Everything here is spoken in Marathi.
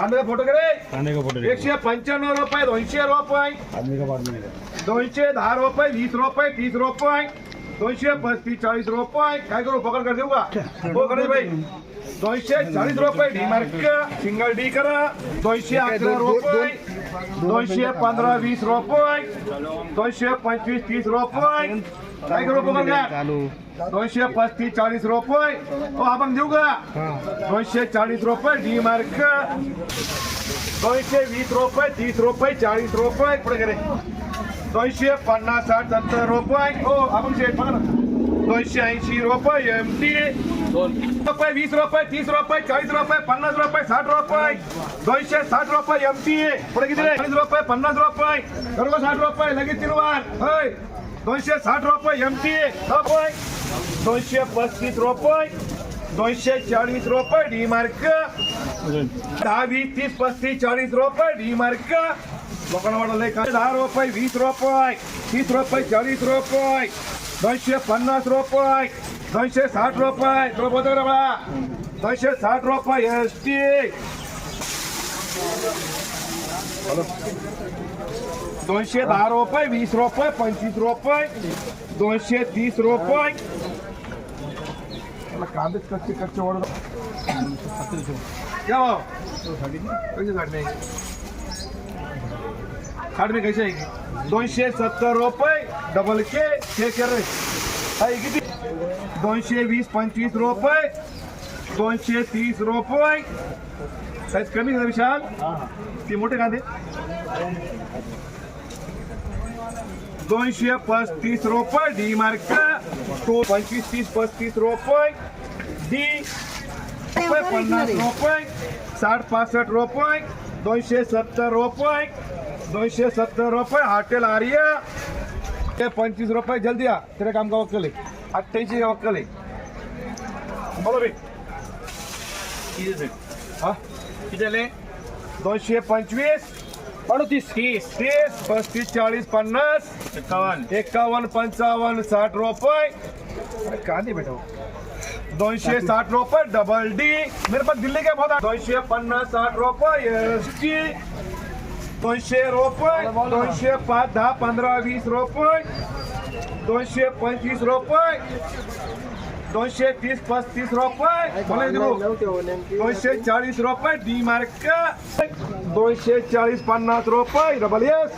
कांद्याचा फोटो करे कांदे का फोटो एकशे पंच्याण्णव रुपये दोनशे रुपये. दोनशे दहा रुपये वीस रुपये तीस रुपये. दोनशे पस्तीस चाळीस रुपये. काय करू पकड कर देऊ का? हो करे भाई. दोनशे चाळीस रुपये डी मार्क. सिंगल डी करा. दोनशे अकरा रुपये. दोनशे पंधरा वीस रुपये दोनशे पंचवीस तीस रुपये काय करू दोनशे पस्तीस चाळीस रुपये हो आपण देऊ का दोनशे चाळीस रुपये डी मार्क दोनशे वीस रुपये तीस रुपये चाळीस रुपये पुढे गेले दोनशे पन्नास साठ सत्तर रुपये हो आपण दोनशे ऐंशी रुपये एम टी रुपये वीस रुपये तीस रुपये चाळीस रुपये पन्नास रुपये साठ रुपये दोनशे साठ रुपये एम टी पुढे किती रुपये पन्नास रुपये सर्व साठ रुपये लगेच तीन वार, होय. दोनशे साठ रुपये एम टी रुपये दोनशे पस्तीस रुपये दोनशे चाळीस रुपये डी मार्क. दहा, वीस, तीस, पस्तीस, चाळीस रुपये डी मार्क. लोकांना का दहा रुपये वीस रुपये तीस रुपये चाळीस रुपये दोनशे पन्नास रुपये दोनशे साठ रुपये. तुला बोलतो का दोनशे साठ रुपये एस टी दोनशे दहा रुपये वीस रुपये पंचवीस रुपये दोनशे तीस रुपये. मला कांदेच कच्चे कच्चे ओढ क्या भाव कैसे साठ में दोनशे सत्तर रुपये डबल के छे रे दोनशे वीस पंचवीस रुपये दोनशे तीस रुपये साईज कमी झाला विशाल. ते मोठे कांदे. दोनशे पस्तीस रुपये डी मार्क. तो पंचवीस तीस पस्तीस रुपये डी पन्नास रुपये साठ पासष्ट रुपये दोनशे सत्तर रुपये दोनशे सत्तर रुपये हॉटेल आर्या. ते पंचवीस रुपये जल्दी आ तेरे काम का वक्कल आहे? अठ्ठ्याऐंशी का वक्कल आहे. बोलो बे. हा? दोनशे पंचवीस. अडतीस तीस. तीस पस्तीस चाळीस पन्नास. एकावन्न. एकावन्न पंचावन्न साठ रुपये. कांदे बेटा. दोनशे साठ रुपये डबल डी मेरे पास दिल्ली के बहुत दोनशे पन्नास साठ रुपये एस टी दोनशे रुपये दोनशे पाच दहा पंधरा वीस रुपये दोनशे पंचवीस रुपये दोनशे तीस पस्तीस देऊ दोनशे चाळीस रुपये डी मार्क. दोनशे चाळीस पन्नास रुपये डबल एस.